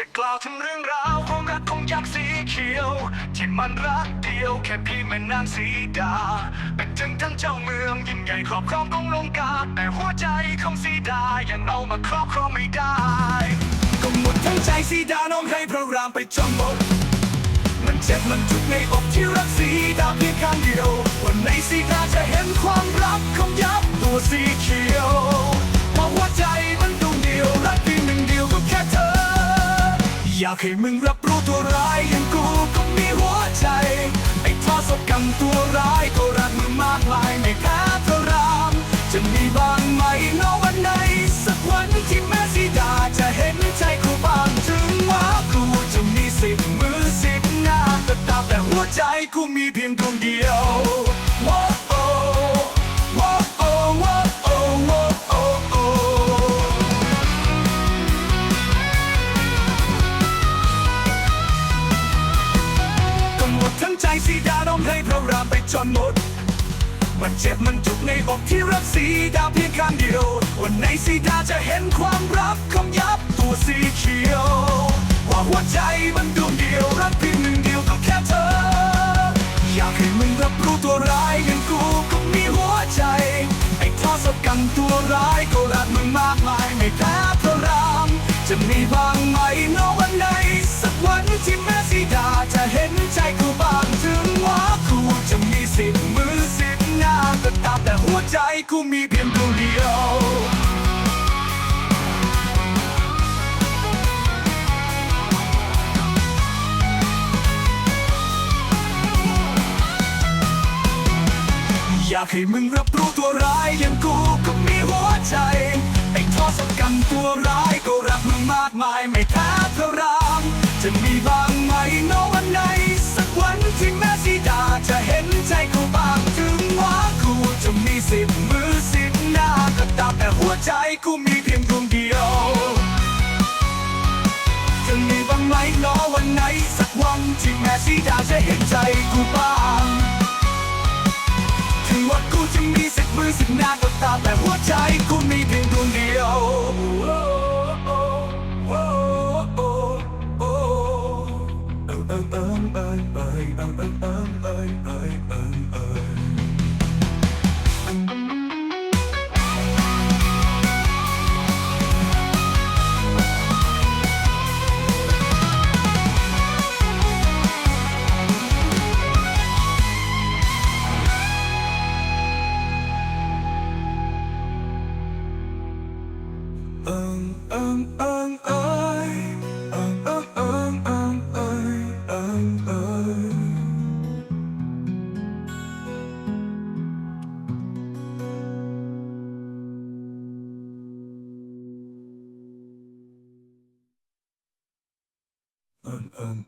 จะกล่าวถึงเรื่องราวของรักของยักษ์สีเขียว ที่มันรักเดียวแค่พี่แม่นางสีดา เป็นถึงทั้งเจ้าเมืองยิ่งใหญ่ครอบครองกรุงลงกาแต่หัวใจของสีดายังเอามาครอบครองไม่ได้ก็หมดทั้งใจสีดาน้องให้พระรามไปจนหมดมันเจ็บมันจุกในอกที่รักสีดาเพียงข้างเดียววันไหนสีดาจะเห็นความรัก อยากให้มึงรับรู้ตัวร้ายอย่างกูก็มีหัวใจ ไอ้ทอศกัณฐ์ตัวร้ายก็รักมึงมากมายไม่แพ้พระราม จะมีบ้างไหมนอวันไหน สักวันที่แม่สีดาจะเห็นใจกูบ้างถึงว่ากูจะมีสิบมือสิบหน้าก็ตาแต่หัวใจกูมีเพียงดวงเดียว จนหมด มันเจ็บมันจุกในอกที่รักสีดาเพียงข้างเดียว วันไหนสีดาจะเห็นความรักของยับตัวสีเขียว ว่าหัวใจมันดวงเดียวรักเพียงหนึ่งเดียวก็แค่เธอ อยากให้มึงรับรู้ตัวร้ายอย่างกูก็มีหัวใจ ไอ้ทอศกัณฐ์ตัวร้ายก็รักมึงมากมายไม่แพ้พระราม จะมีบ้างไหมนอวันไหนสักวันที่แม่สีดา กูมีเพียงดวเดียวอยากให้มึงรับรู้ตัวร้ายอย่างกูก็มีหัวใจ ไอ้ทอศกัณฐ์ตัวร้ายก็รักมึงมากมายไม่แพ้พระราม จะมีบางไหมเนอวันไหนสักวันที่แม่สีดาจะเห็น ใจกูมีเพียงดวงเดียว จะมีบ้างไหมเนอวันไหน สักวันที่แม่สีดาจะเห็นใจกูบ้าง ถึงว่ากูจะมีสิบมือสิบหน้าก็ตามแต่หัวใจกูมีเพียงดวงเดียวเงเ